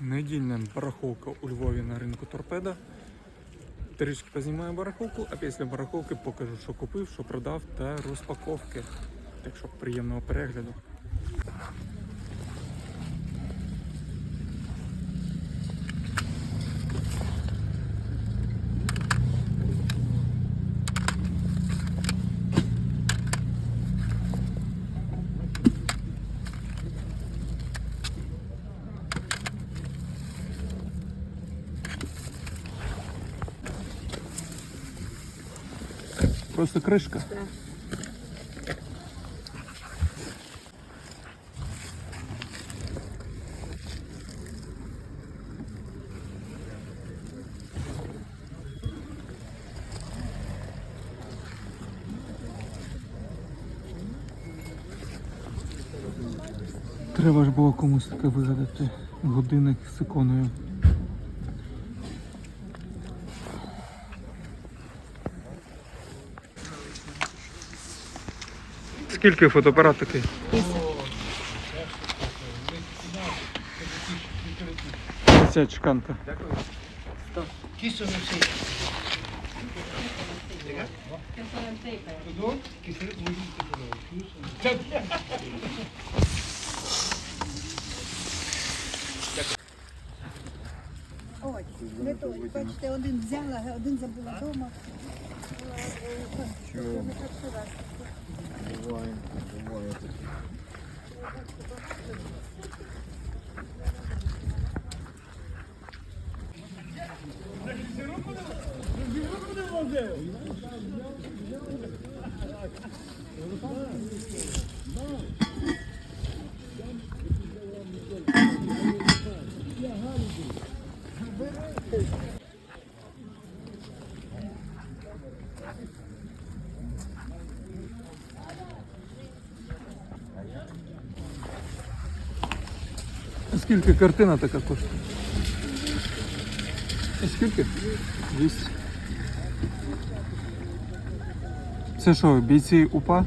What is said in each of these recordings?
Недільна барахолка у Львові на ринку торпеда. Трішки познімаю барахолку, а після барахолки покажу, що купив, що продав та розпаковки. Так що приємного перегляду. Просто кришка. Треба ж було комусь таке вигадати. Годинник з іконою. Скільки фотоапарат такий? Ця чеканка. Ось, не той. Бачите, один взяла, один забула вдома. Буває, буває таке. Скільки картина така коштує? Скільки? 200. Це що, бійці УПА?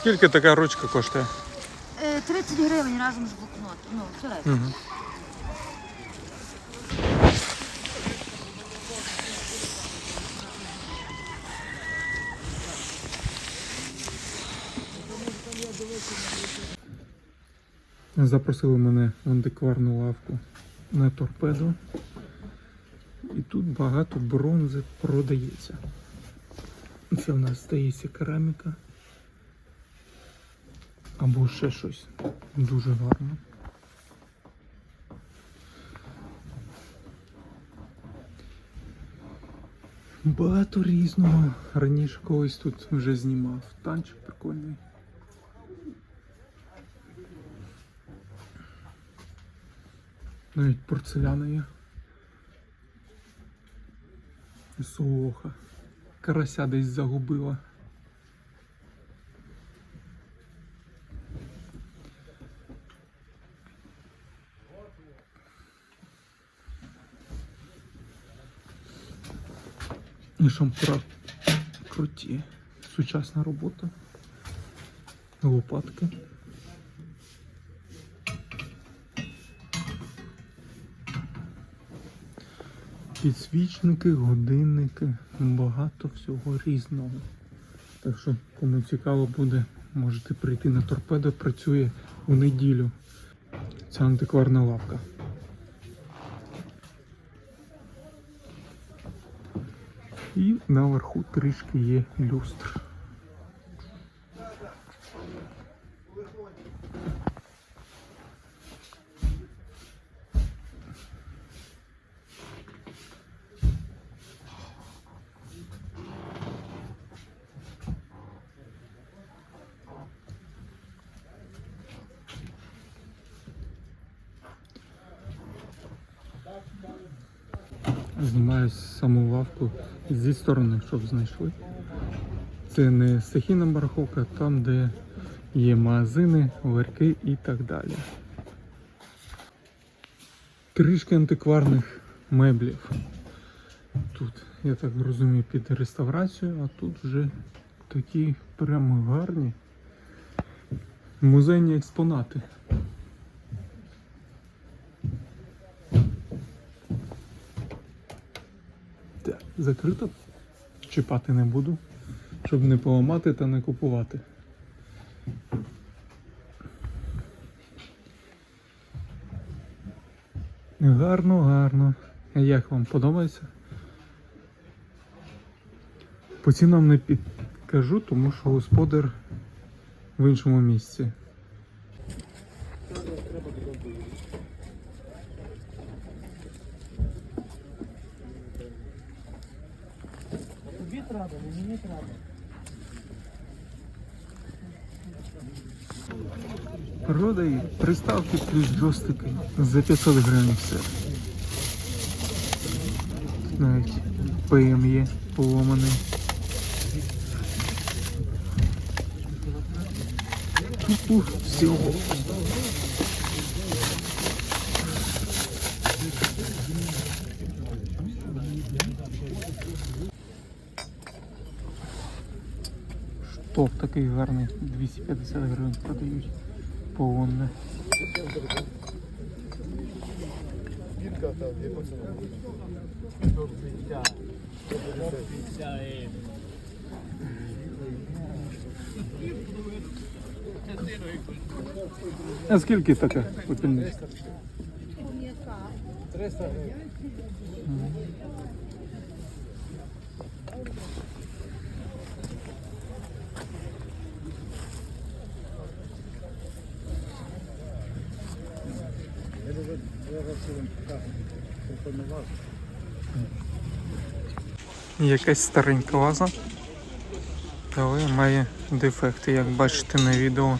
Скільки така ручка коштує? Е, 30 гривень разом з блокнотом. Ну, все разом. Угу. Запросили мене в антикварну лавку на торпедо. І тут багато бронзи продається. Це в нас стається кераміка. Або ще щось дуже гарне. Багато різного. Раніше колись тут вже знімав. Танчик прикольний. Навіть порцеляна є. Солоха. Карася десь загубила. Шампура круті. Сучасна робота. Лопатки. Підсвічники, годинники, багато всього різного. Так що, кому цікаво буде, можете прийти на торпедо, працює у неділю. Це антикварна лавка. І наверху трішки є люстр. Саму зі сторони, щоб знайшли. Це не стихійна бараховка, там, де є магазини, ларьки і так далі. Трішки антикварних меблів. Тут, я так розумію, під реставрацію, а тут вже такі прямо гарні музейні експонати. Закрито. Чіпати не буду, щоб не поламати та не купувати. Гарно, гарно. Як вам подобається? По цінам не підкажу, тому що господар в іншому місці. Продай приставки плюс джойстики за 500 гривень все. Навіть ПМ є поломаний. Купу всього. Штоп такий гарний, 250 гривень продають. Полонне. А скільки така попільниця? Якась старенька ваза, але має дефекти, як бачите на відео.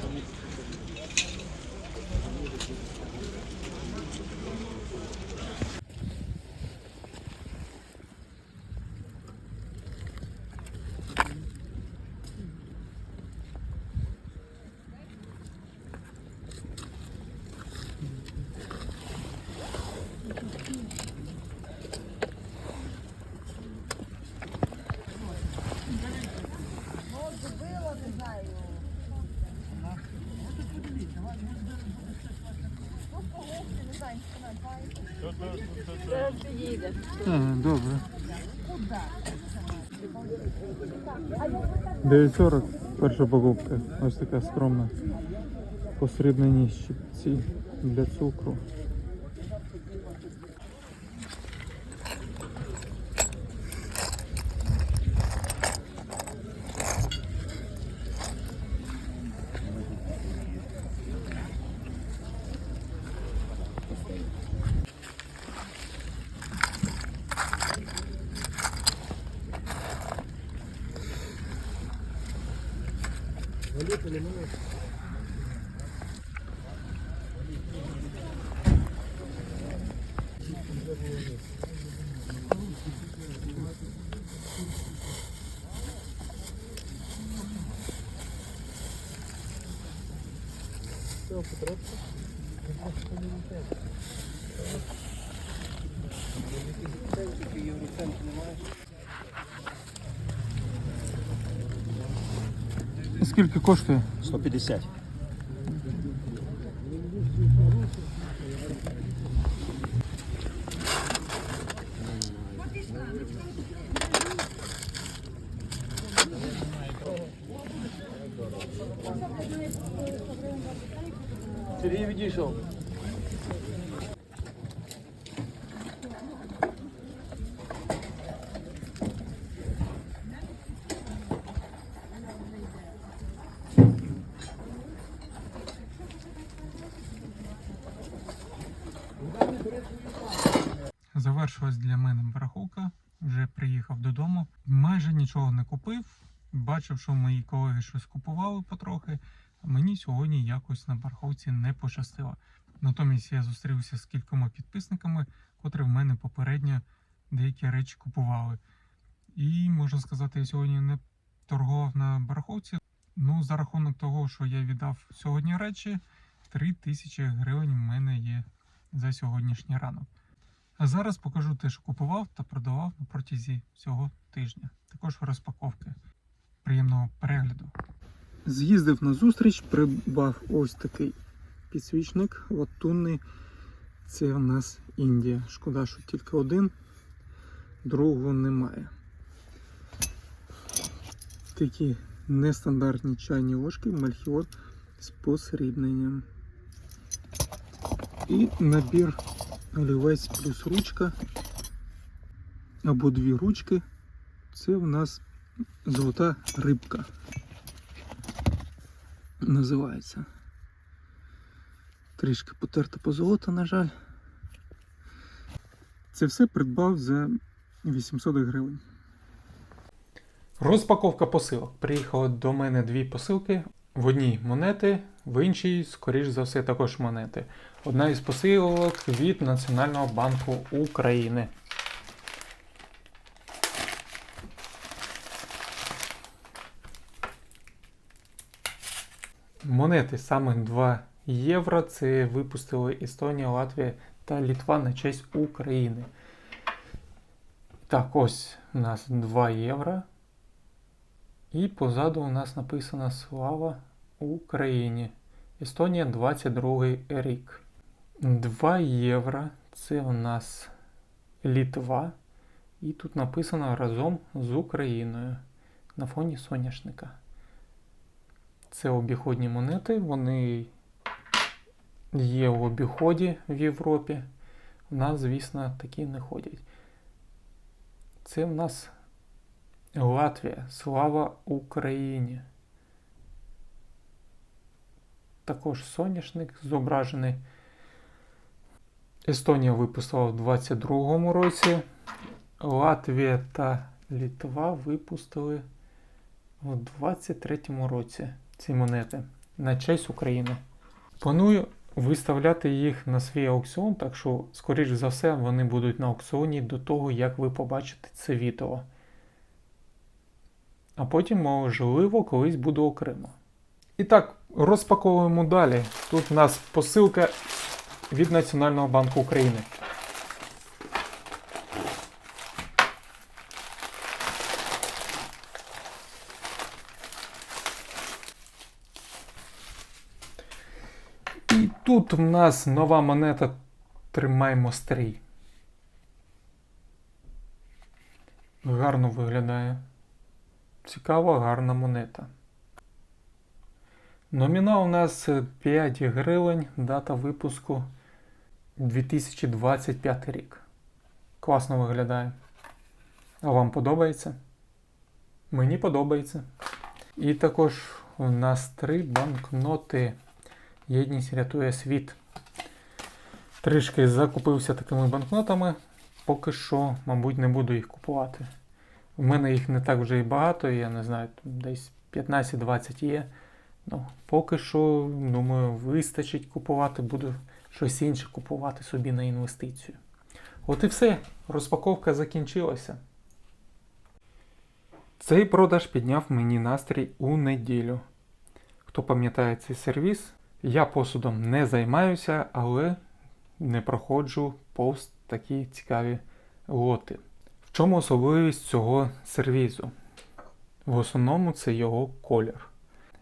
А, добре. 9.40 перша покупка. Ось така скромна. Посрібна щипці для цукру. Скільки коштує? 150. Барахолка. Вже приїхав додому. Майже нічого не купив. Бачив, що мої колеги щось купували потрохи. А мені сьогодні якось на барахолці не пощастило. Натомість я зустрівся з кількома підписниками, котрі в мене попередньо деякі речі купували. І можна сказати, я сьогодні не торгував на бараховці. Ну, за рахунок того, що я віддав сьогодні речі, 3 тисячі гривень в мене є за сьогоднішній ранок. А зараз покажу те, що купував та продавав на протязі цього тижня. Також розпаковки. Приємного перегляду. З'їздив на зустріч, придбав ось такий підсвічник латунний. Це в нас Індія. Шкода, що тільки один, другого немає. Такі нестандартні чайні ложки Мальхіор з посрібненням. І набір олівець плюс ручка або дві ручки. Це в нас золота рибка. Називається. Трішки потерта позолота, на жаль. Це все придбав за 800 гривень. Розпаковка посилок. Приїхало до мене дві посилки. В одній монети, в іншій, скоріш за все, також монети. Одна із посилок від Національного банку України. Монети саме 2 євро. Це випустили Естонія, Латвія та Літва на честь України. Так, ось у нас 2 євро. І позаду у нас написано Слава Україні. Естонія 22 рік. 2 євро. Це у нас Літва. І тут написано разом з Україною на фоні соняшника. Це обіходні монети, вони є в обіході в Європі. У нас, звісно, такі не ходять. Це в нас Латвія. Слава Україні. Також соняшник зображений. Естонія випустила в 22-му році. Латвія та Літва випустили у 23-му році ці монети на честь України. Планую виставляти їх на свій аукціон, так що, скоріш за все, вони будуть на аукціоні до того, як ви побачите це відео. А потім, можливо, колись буду окремо. І так, розпаковуємо далі. Тут у нас посилка від Національного банку України. І тут в нас нова монета Тримаймо стрій. Гарно виглядає. Цікава, гарна монета. Номінал у нас 5 гривень, дата випуску 2025 рік. Класно виглядає. А вам подобається? Мені подобається. І також у нас три банкноти. Єдність рятує світ. Трішки закупився такими банкнотами. Поки що, мабуть, не буду їх купувати. У мене їх не так вже і багато, я не знаю, десь 15-20 є. Ну, поки що, думаю, вистачить купувати, буду щось інше купувати собі на інвестицію. От і все. Розпаковка закінчилася. Цей продаж підняв мені настрій у неділю. Хто пам'ятає цей сервіс, я посудом не займаюся, але не проходжу повз такі цікаві лоти. В чому особливість цього сервізу? В основному це його колір.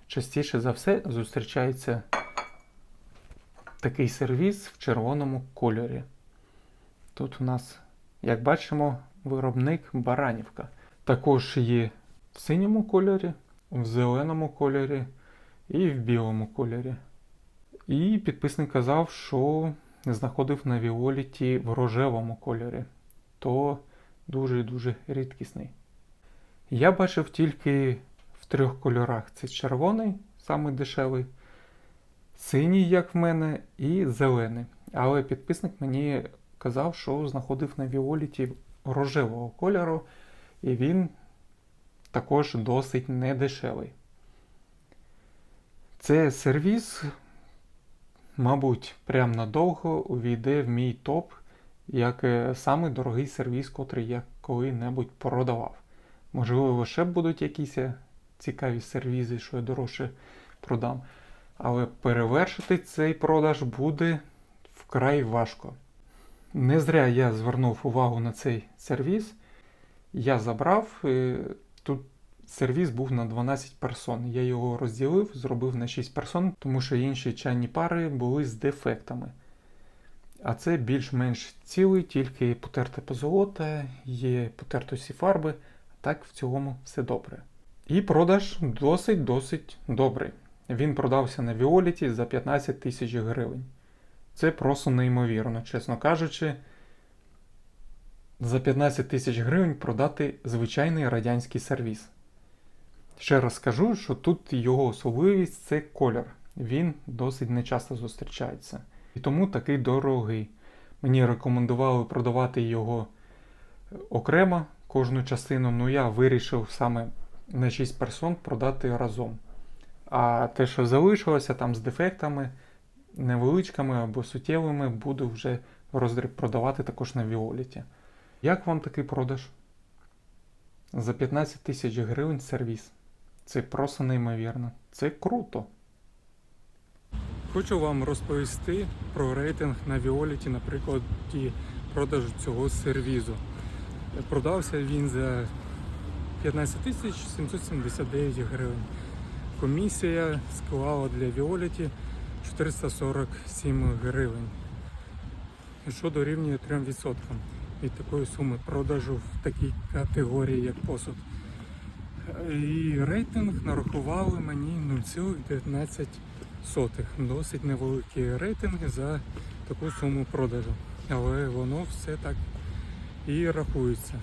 Частіше за все зустрічається такий сервіз в червоному кольорі. Тут у нас, як бачимо, виробник Баранівка. Також є в синьому кольорі, в зеленому кольорі і в білому кольорі. І підписник казав, що знаходив на Віоліті в рожевому кольорі. То дуже-дуже рідкісний. Я бачив тільки трьох кольорах: це червоний, самий дешевий, синій, як в мене, і зелений. Але підписник мені казав, що знаходив на Віоліті рожевого кольору, і він також досить недешевий. Це сервіс, мабуть, прям надовго увійде в мій топ як е, самий дорогий сервіс, котрий я коли-небудь продавав. Можливо, ще будуть якісь е, цікаві сервізи, що я дорожче продам. Але перевершити цей продаж буде вкрай важко. Не зря я звернув увагу на цей сервіс. Я забрав. е, Тут сервіс був на 12 персон. Я його розділив, зробив на 6 персон, тому що інші чайні пари були з дефектами. А це більш-менш цілий, тільки потерте позолота, є потертості фарби. Так в цілому все добре. І продаж досить-досить добрий. Він продався на Віоліті за 15 тисяч гривень. Це просто неймовірно, чесно кажучи. За 15 тисяч гривень продати звичайний радянський сервіс. Ще раз скажу, що тут його особливість це колір. Він досить нечасто зустрічається. І тому такий дорогий. Мені рекомендували продавати його окремо кожну частину, ну я вирішив саме на 6 персон продати разом. А те, що залишилося там з дефектами, невеличкими або суттєвими, буду вже роздріб продавати також на Віоліті. Як вам такий продаж? За 15 тисяч гривень сервіс. Це просто неймовірно. Це круто. Хочу вам розповісти про рейтинг на Віоліті, наприклад, продажу цього сервізу. Продався він за 15 тисяч 779 гривень. Комісія склала для Віоліті 447 гривень. Що дорівнює 3% від такої суми продажу в такій категорії, як посуд. І рейтинг нарахували мені 0,19. Досить невеликий рейтинг за таку суму продажу. Але воно все так і рахується.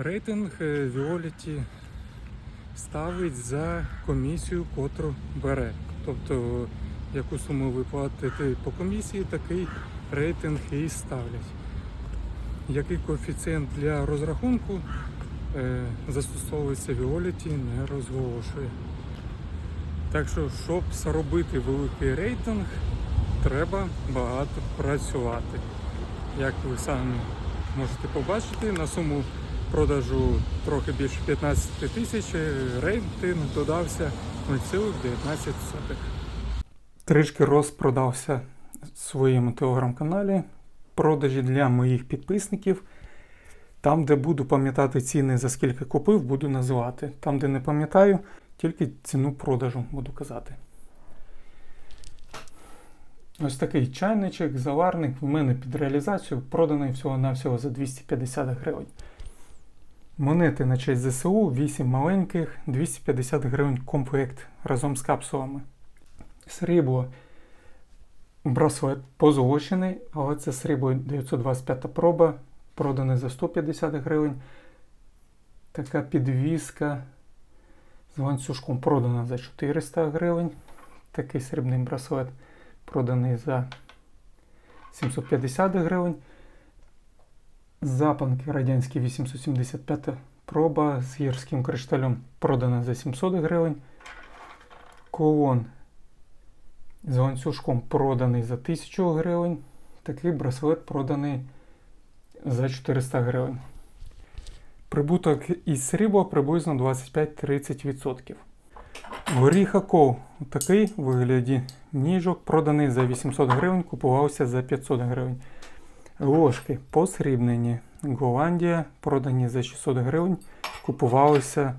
Рейтинг е, Віоліті ставить за комісію, котру бере. Тобто, яку суму ви платите по комісії, такий рейтинг і ставлять. Який коефіцієнт для розрахунку е, застосовується Віоліті, не розголошує. Так що, щоб заробити великий рейтинг, треба багато працювати. Як ви самі можете побачити, на суму продажу трохи більше 15 тисяч рейтинг додався 0,19. Трішки розпродався в своєму телеграм-каналі. Продажі для моїх підписників. Там, де буду пам'ятати ціни, за скільки купив, буду називати. Там, де не пам'ятаю, тільки ціну продажу буду казати. Ось такий чайничок, заварник в мене під реалізацію проданий всього-навсього за 250 гривень. Монети на честь ЗСУ 8 маленьких, 250 гривень комплект разом з капсулами. Срібло браслет позолочений, але це срібло 925 проба, проданий за 150 гривень. Така підвіска з ланцюжком продана за 400 гривень. Такий срібний браслет проданий за 750 гривень. Запанки радянські 875 проба з гірським кришталем продана за 700 гривень. Колон з ланцюжком проданий за 1000 гривень. Такий браслет проданий за 400 гривень. Прибуток із срібла приблизно 25-30%. Горіхаков такий в вигляді ніжок проданий за 800 гривень, купувався за 500 гривень. Ложки посрібнені. Голландія продані за 600 гривень, купувалися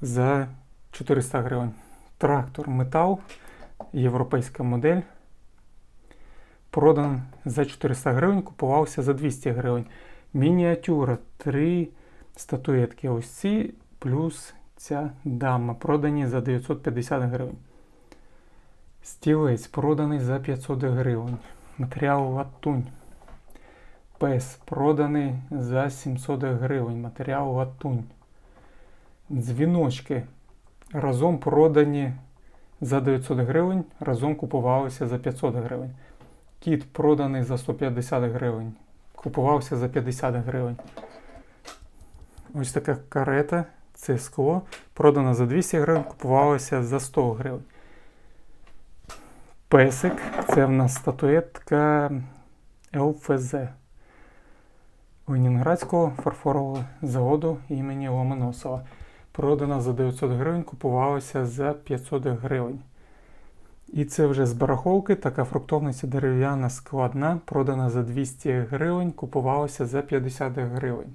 за 400 гривень. Трактор метал, європейська модель. Продан за 400 гривень, купувався за 200 гривень. Мініатюра 3 статуетки. Ось ці плюс ця дама. Продані за 950 гривень. Стілець проданий за 500 гривень. Матеріал латунь. Пес проданий за 700 гривень. Матеріал латунь. Дзвіночки разом продані за 900 гривень, разом купувалися за 500 гривень. Кіт проданий за 150 гривень. Купувався за 50 гривень. Ось така карета, це скло. Продана за 200 гривень, купувалася за 100 гривень. Песик це в нас статуетка ЛФЗ Ленінградського фарфорового заводу імені Ломоносова. Продана за 900 гривень, купувалася за 500 гривень. І це вже з барахолки, така фруктовниця дерев'яна складна, продана за 200 гривень, купувалася за 50 гривень.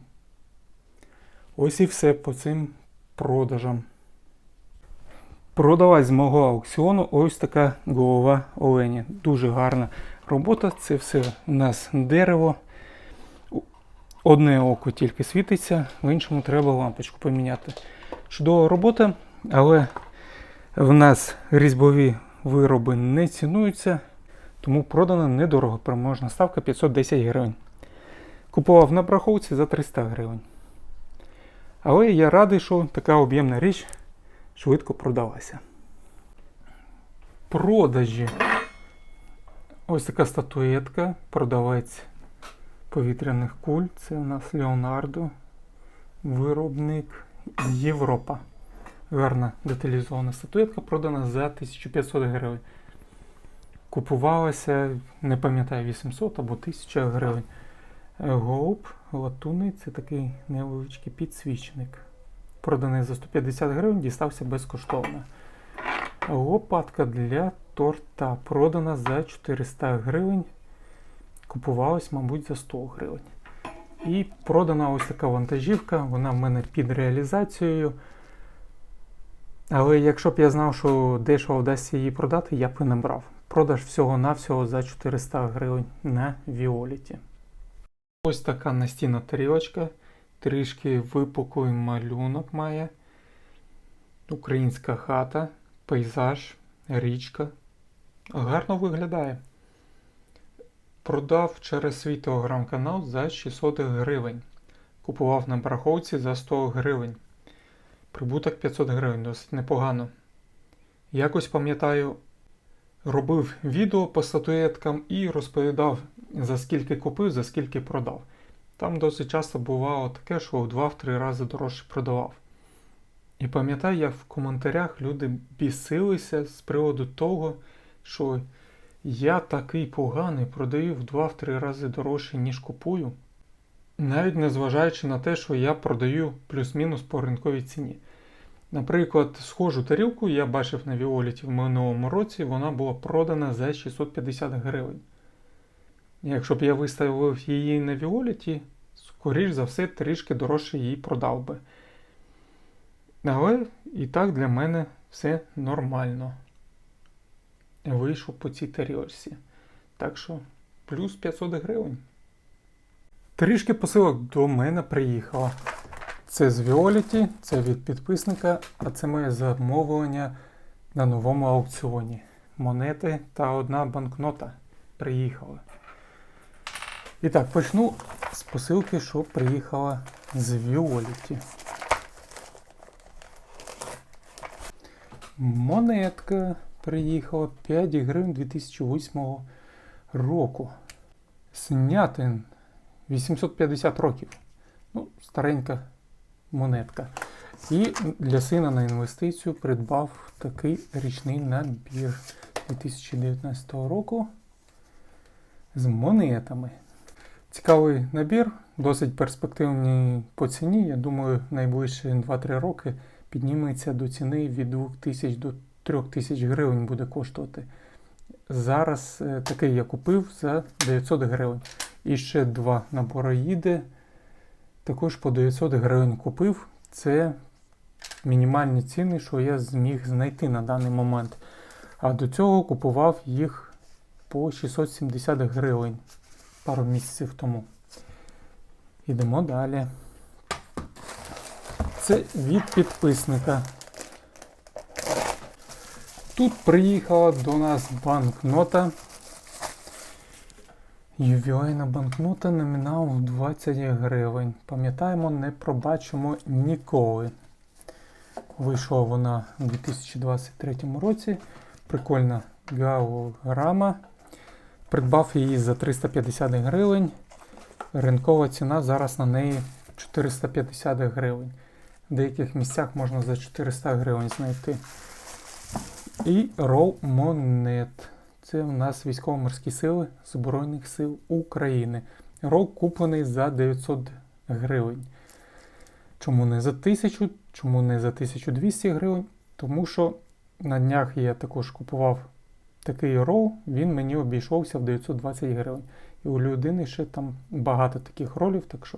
Ось і все по цим продажам. Продалась з мого аукціону ось така голова оленя. Дуже гарна робота. Це все у нас дерево. Одне око тільки світиться, в іншому треба лампочку поміняти. Чудова робота, але в нас різьбові вироби не цінуються, тому продана недорого переможна ставка 510 гривень. Купував на браховці за 300 гривень. Але я радий, що така об'ємна річ швидко продалася. Продажі. Ось така статуетка, продавець повітряних куль. Це у нас Леонардо, виробник Європа. Гарна деталізована статуетка продана за 1500 гривень. Купувалася, не пам'ятаю, 800 або 1000 гривень. Голуб латунний це такий невеличкий підсвічник. Проданий за 150 гривень, дістався безкоштовно. Лопатка для торта продана за 400 гривень. Купувалась, мабуть, за 100 гривень. І продана ось така вантажівка, вона в мене під реалізацією. Але якщо б я знав, що дешево вдасться її продати, я б і не брав. Продаж всього-навсього за 400 гривень на Віоліті. Ось така настінна тарілочка. Трішки випуклий малюнок має. Українська хата, пейзаж, річка. Гарно виглядає. Продав через свій телеграм-канал за 600 гривень. Купував на бараховці за 100 гривень. Прибуток 500 гривень, досить непогано. Якось пам'ятаю, робив відео по статуеткам і розповідав, за скільки купив, за скільки продав. Там досить часто бувало таке, що в 2-3 рази дорожче продавав. І пам'ятаю, як в коментарях люди бісилися з приводу того, що я такий поганий продаю в 2-3 рази дорожче, ніж купую. Навіть незважаючи на те, що я продаю плюс-мінус по ринковій ціні. Наприклад, схожу тарілку я бачив на Віоліті в минулому році, вона була продана за 650 гривень. Якщо б я виставив її на Віоліті, скоріш за все, трішки дорожче її продав би. Але і так для мене все нормально. Вийшов по цій тарілочці. Так що плюс 500 гривень. Трішки посилок до мене приїхало. Це з Віоліті, це від підписника, а це моє замовлення на новому аукціоні. Монети та одна банкнота приїхали. І так, почну з посилки, що приїхала з Віоліті. Монетка приїхала 5 гривень 2008 року. Снятин 850 років. Ну, старенька монетка. І для сина на інвестицію придбав такий річний набір 2019 року з монетами. Цікавий набір, досить перспективний по ціні. Я думаю, найближчі 2-3 роки підніметься до ціни від 2000 до 3000 гривень буде коштувати. Зараз е, такий я купив за 900 гривень. І ще два набори їде. Також по 900 гривень купив. Це мінімальні ціни, що я зміг знайти на даний момент. А до цього купував їх по 670 гривень пару місяців тому. Йдемо далі. Це від підписника. Тут приїхала до нас банкнота. Ювілейна банкнота номіналом 20 гривень. Пам'ятаємо, не пробачимо ніколи. Вийшла вона у 2023 році. Прикольна голограма. Придбав її за 350 гривень. Ринкова ціна зараз на неї 450 гривень. В деяких місцях можна за 400 гривень знайти. І рол монет. Це в нас військово-морські сили Збройних сил України. Рол куплений за 900 гривень. Чому не за 1000, чому не за 1200 гривень? Тому що на днях я також купував такий рол, він мені обійшовся в 920 гривень. І у людини ще там багато таких ролів, так що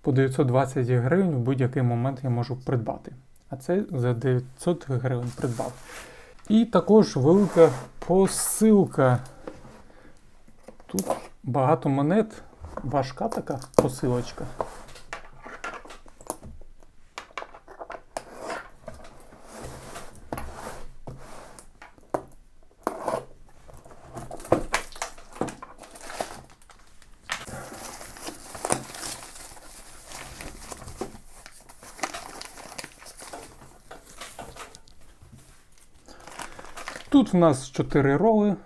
по 920 гривень в будь-який момент я можу придбати. А це за 900 гривень придбав. І також велика посилка. Тут багато монет, важка така посилочка. Тут в нас 4 роли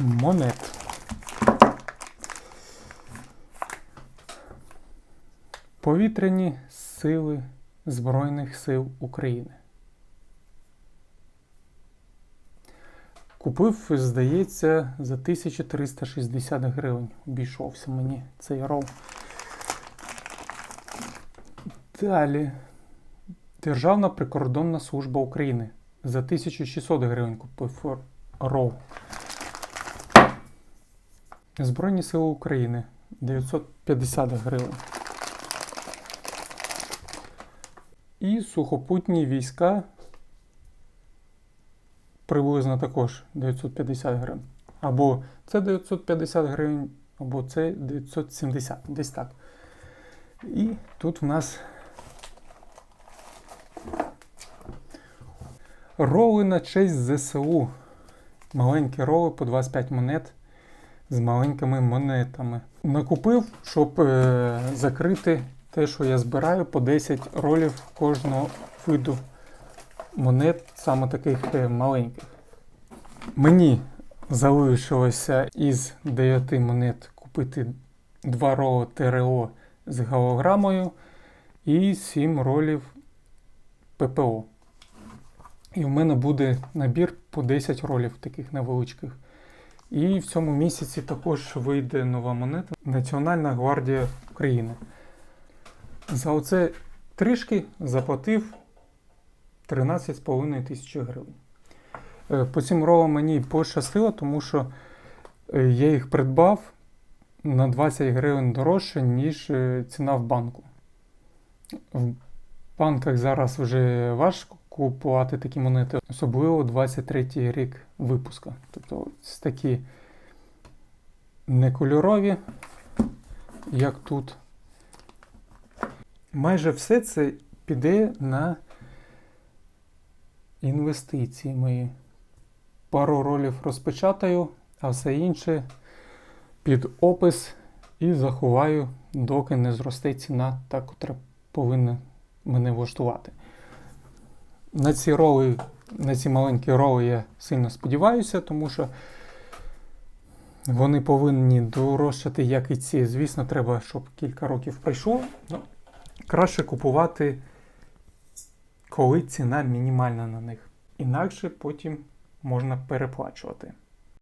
монет. Повітряні сили Збройних сил України. Купив, здається, за 1360 гривень. Обійшовся мені цей рол. Далі. Державна прикордонна служба України. За 1600 гривень купив рол. Збройні сили України 950 гривень. І сухопутні війська приблизно також 950 гривень. Або це 950 гривень, або це 970, десь так. І тут в нас Роли на честь ЗСУ. Маленькі роли по 25 монет з маленькими монетами. Накупив, щоб е, закрити те, що я збираю, по 10 ролів кожного виду монет, саме таких е, маленьких. Мені залишилося із 9 монет купити 2 роли ТРО з голограмою і 7 ролів ППО. І в мене буде набір по 10 ролів таких невеличких. І в цьому місяці також вийде нова монета Національна гвардія України. За оце трішки заплатив 13,5 тисячі гривень. Е, По цим ролам мені пощастило, тому що е, я їх придбав на 20 гривень дорожче, ніж е, ціна в банку. В банках зараз вже важко купувати такі монети, особливо 23-й рік випуска. Тобто ось такі не кольорові, як тут. Майже все це піде на інвестиції мої. Пару ролів розпечатаю, а все інше під опис і заховаю, доки не зросте ціна, та котра повинна мене влаштувати. На ці роли, на ці маленькі роли я сильно сподіваюся, тому що вони повинні дорожчати, як і ці. Звісно, треба, щоб кілька років пройшло. Ну, краще купувати, коли ціна мінімальна на них. Інакше потім можна переплачувати.